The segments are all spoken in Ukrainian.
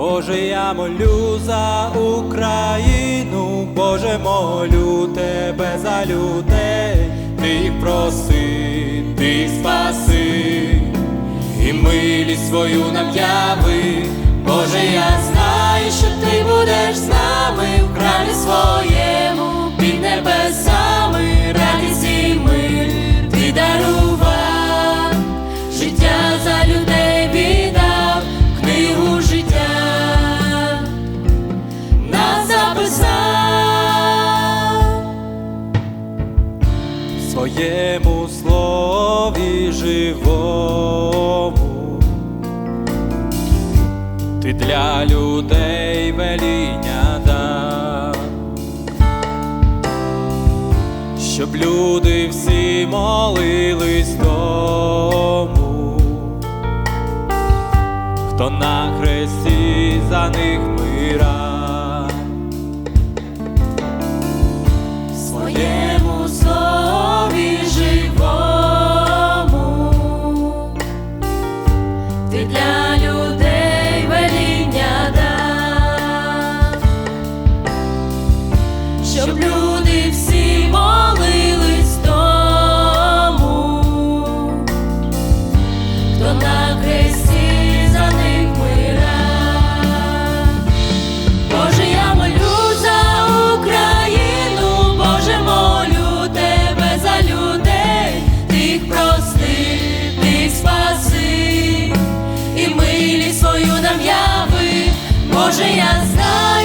Боже, я молю за Україну, Боже, молю тебе за людей, ти їх проси, ти спаси, і милість свою нам яви. твоєму слові живому, ти для людей веління дав, щоб люди всі молились тому, хто на хресті за них мира. чудом явив, Боже, я знаю.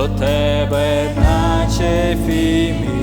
до тебе, наче фімі.